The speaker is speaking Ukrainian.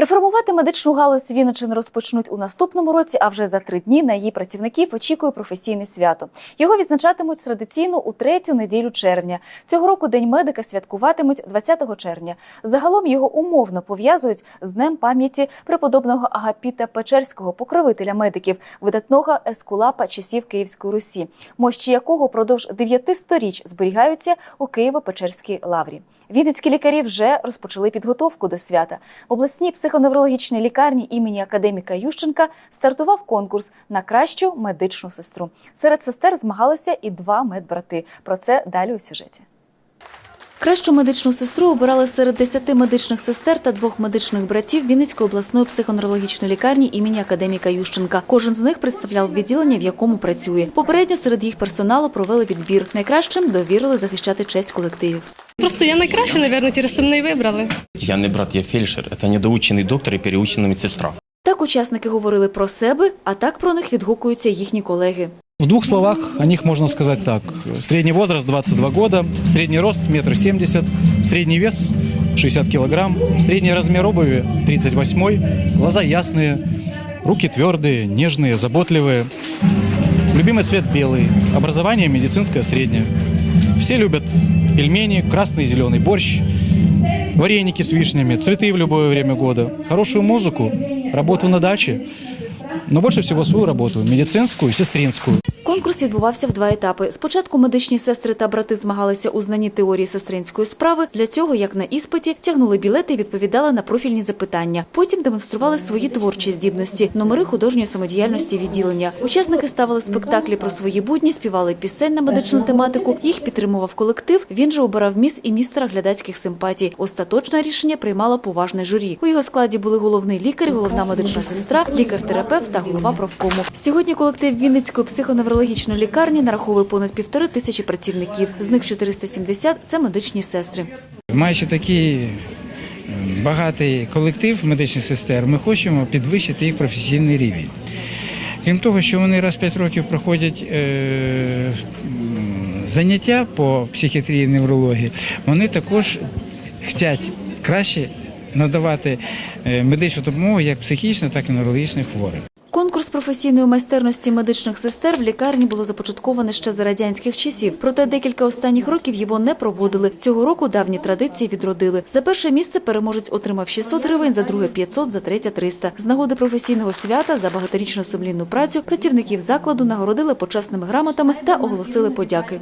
Реформувати медичну галузь Вінничини розпочнуть у наступному році, а вже за три дні на її працівників очікує професійне свято. Його відзначатимуть традиційно у третю неділю червня. Цього року День медика святкуватимуть 20 червня. Загалом його умовно пов'язують з днем пам'яті преподобного Агапіта Печерського, покровителя медиків, видатного ескулапа часів Київської Русі, мощі якого продовж дев'яти сторіч зберігаються у Києво-Печерській лаврі. Вінницькі лікарі вже розпочали підготовку до свята. В обласній психоневрологічній лікарні імені академіка Ющенка стартував конкурс на кращу медичну сестру. Серед сестер змагалися і два медбрати. Про це далі у сюжеті. Кращу медичну сестру обирали серед 10 медичних сестер та двох медичних братів Вінницької обласної психоневрологічної лікарні імені академіка Ющенка. Кожен з них представляв відділення, в якому працює. Попередньо серед їх персоналу провели відбір. Найкращим довірили захищати честь колективів. Просто я найкраще, мабуть, через це мене і вибрали. Я не брат, я фельдшер. Это недоучений доктор і переучена медсестра. Так учасники говорили про себе, а так про них відгукуються їхні колеги. В двух словах о них можно сказать так. Средний возраст 22 года, средний рост 1,70 м, средний вес 60 килограмм, средний размер обуви 38, глаза ясные, руки твердые, нежные, заботливые. Любимый цвет белый, образование медицинское среднее. Все любят пельмени, красный и зеленый борщ, вареники с вишнями, цветы в любое время года, хорошую музыку, работу на даче, но больше всего свою работу, медицинскую, сестринскую. Конкурс відбувався в два етапи. Спочатку медичні сестри та брати змагалися у знанні теорії сестринської справи. Для цього, як на іспиті, тягнули білети і відповідали на профільні запитання. Потім демонстрували свої творчі здібності, номери художньої самодіяльності відділення. Учасники ставили спектаклі про свої будні, співали пісень на медичну тематику. Їх підтримував колектив. Він же обирав міс і містера глядацьких симпатій. Остаточне рішення приймало поважне журі. У його складі були головний лікар, головна медична сестра, лікар-терапевт та голова профкому. Сьогодні колектив Вінницької психоневрологічної лікарні нараховує понад півтори тисячі працівників. З них 470 – це медичні сестри. Маючи такий е, багатий колектив медичних сестер, ми хочемо підвищити їх професійний рівень. Крім того, що вони раз 5 років проходять е, заняття по психіатрії і неврології, вони також хочуть краще надавати е, медичну допомогу як психічно, так і неврологічних хворих. Конкурс професійної майстерності медичних сестер в лікарні було започатковане ще за радянських часів. Проте декілька останніх років його не проводили. Цього року давні традиції відродили. За перше місце переможець отримав 600 гривень, за друге 500, за третє 300. З нагоди професійного свята за багаторічну сумлінну працю працівників закладу нагородили почесними грамотами та оголосили подяки.